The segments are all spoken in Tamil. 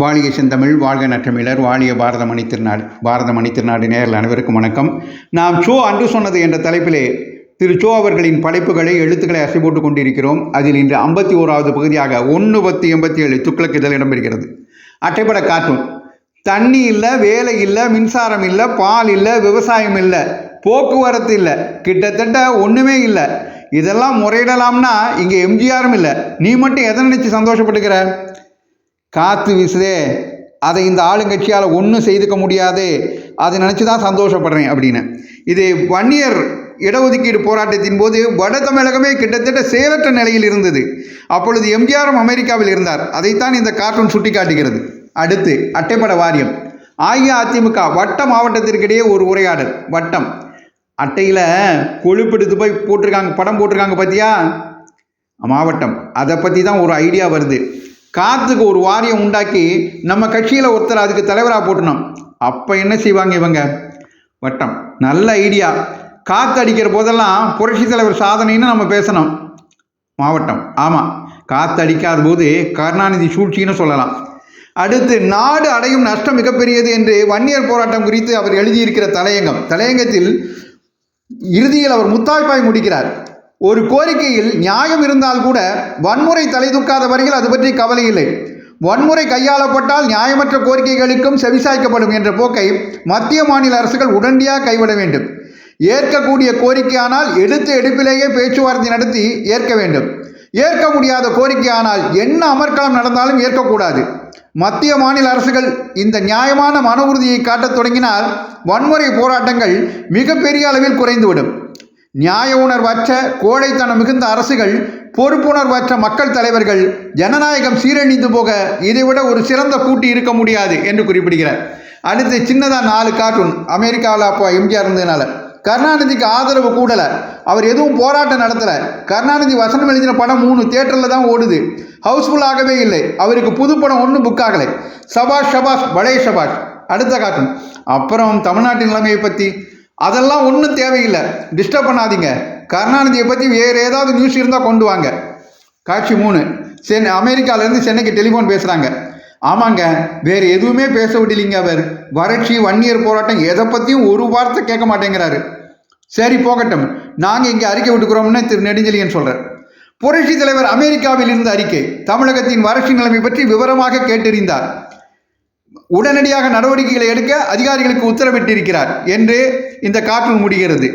வாழிய செந்தமிழ் வாழ்க நற்றமிழர் வாழிய பாரத மணி திருநாடு பாரத மணி திருநாடு நேரில் அனைவருக்கும் வணக்கம். நாம் சோ அன்று சொன்னது என்ற தலைப்பிலே திரு சோ அவர்களின் படைப்புகளை எழுத்துக்களை அசை போட்டுக் கொண்டிருக்கிறோம். அதில் இன்று ஐம்பத்தி ஓராவது பகுதியாக ஒன்று பத்து எண்பத்தி ஏழு துக்ளக் இதழ் இடம்பெறுகிறது அட்டைப்பட கார்ட்டூன். தண்ணி இல்லை வேலை இல்லை மின்சாரம் இல்லை பால் இல்லை விவசாயம் இல்லை போக்குவரத்து இல்லை கிட்டத்தட்ட ஒன்றுமே இல்லை. இதெல்லாம் முறையிடலாம்னா இங்கே எம்ஜிஆரும் இல்லை. நீ மட்டும் எதை நினச்சி சந்தோஷப்பட்டுக்கிற? காற்று வீசுதே. அதை இந்த ஆளுங்கட்சியால் ஒன்றும் செய்துக்க முடியாது. அதை நினச்சி தான் சந்தோஷப்படுறேன் அப்படின்னு. இது வன்னியர் இடஒதுக்கீடு போராட்டத்தின் போது வட தமிழகமே கிட்டத்தட்ட செயலற்ற நிலையில் இருந்தது. அப்பொழுது எம்ஜிஆரும் அமெரிக்காவில் இருந்தார். அதைத்தான் இந்த கார்ட்டூன் சுட்டி காட்டுகிறது அடுத்து அட்டைப்பட வாரியம். அஇஅதிமுக வட்ட மாவட்டத்திற்கிடையே ஒரு உரையாடல். வட்டம். அட்டையில் கொழுப்பெடுத்து போய் போட்டிருக்காங்க படம் போட்டிருக்காங்க பார்த்தியா மாவட்டம். அதை பற்றி தான் ஒரு ஐடியா வருது. காற்றுக்கு ஒரு வாரியம் உண்டாக்கி நம்ம கட்சியில் ஒருத்தர் அதுக்கு தலைவராக போட்டணும் அப்போ என்ன செய்வாங்க இவங்க? வட்டம். நல்ல ஐடியா. காற்று அடிக்கிற போதெல்லாம் புரட்சி தலைவர் சாதனைன்னு நம்ம பேசணும். மாவட்டம். ஆமாம் காற்று அடிக்காத போது கருணாநிதி சூழ்ச்சின்னு சொல்லலாம். அடுத்து நாடு அடையும் நஷ்டம் மிகப்பெரியது என்று வன்னியர் போராட்டம் குறித்து அவர் எழுதியிருக்கிற தலையங்கம். தலையங்கத்தில் இறுதியில் அவர் முத்தாய்ப்பாய் முடிக்கிறார். ஒரு கோரிக்கையில் நியாயம் இருந்தால் கூட வன்முறை தலை தூக்காத வரையில் அது பற்றி கவலை இல்லை. வன்முறை கையாளப்பட்டால் நியாயமற்ற கோரிக்கைகளுக்கும் செவிசாய்க்கப்படும் என்ற போக்கை மத்திய மாநில அரசுகள் உடனடியாக கைவிட வேண்டும். ஏற்கக்கூடிய கோரிக்கையானால் எடுத்த எடுப்பிலேயே பேச்சுவார்த்தை நடத்தி ஏற்க வேண்டும். ஏற்க முடியாத கோரிக்கையானால் என்ன அமர்க்களம் நடந்தாலும் ஏற்கக்கூடாது. மத்திய மாநில அரசுகள் இந்த நியாயமான மன உறுதியை காட்டத் தொடங்கினால் வன்முறை போராட்டங்கள் மிகப்பெரிய அளவில் குறைந்துவிடும். நியாய உணர்வற்ற கோழைத்தனம் மிகுந்த அரசுகள் பொறுப்புணர்வற்ற மக்கள் தலைவர்கள் ஜனநாயகம் சீரழிந்து போக இதைவிட ஒரு சிறந்த கூட்டி இருக்க முடியாது என்று குறிப்பிடுகிறார். அடுத்து சின்னதாக நாலு கார்ட்டூன் அமெரிக்காவில் அப்போ எம்ஜிஆர் இருந்ததுனால. கருணாநிதிக்கு ஆதரவு கூடலை. அவர் எதுவும் போராட்டம் நடத்தலை. கருணாநிதி வசனம் எழுதின படம் மூணு தேட்டரில் தான் ஓடுது. ஹவுஸ்ஃபுல் ஆகவே இல்லை. அவருக்கு புது படம் ஒன்றும் புக் ஆகலை. சபாஷ் ஷபாஷ் பழைய ஷபாஷ் அடுத்த கார்ட்டூன் அப்புறம் தமிழ்நாட்டின் நிலைமையை பற்றி அதெல்லாம் ஒன்றும் தேவையில்லை. டிஸ்டர்ப் பண்ணாதீங்க. கருணாநிதியை பற்றி வேறு ஏதாவது நியூஸ் இருந்தால் கொண்டு வாங்க. காட்சி மூணு. சென்னை அமெரிக்காவிலேருந்து சென்னைக்கு டெலிஃபோன் பேசுகிறாங்க ஆமாங்க வேறு எதுவுமே பேச விடலிங்க அவர். வறட்சி வன்னியர் போராட்டம் எதை பற்றியும் ஒரு வார்த்தை கேட்க மாட்டேங்கிறாரு. சரி போகட்டும். நாங்கள் இங்கே அறிக்கை விட்டுக்கிறோம்னு திரு நெடுஞ்செலியன் சொல்கிறார் புரட்சி தலைவர் அமெரிக்காவில் இருந்த அறிக்கை தமிழகத்தின் வறட்சி நிலைமை பற்றி விவரமாக கேட்டறிந்தார். உடனடியாக நடவடிக்கைகளை எடுக்க அதிகாரிகளுக்கு உத்தரவிட்டிருக்கிறார் என்று இந்த கார்ட்டூன் முடிகிறது.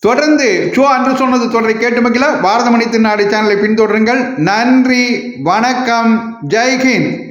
தொடர்ந்து ஷோ அன்று சொன்னது தொடரை கேட்டு மகிழ. பாரத மணி திருநாடு சேனலை பின்தொடருங்கள். நன்றி. வணக்கம். ஜெய்ஹிந்த்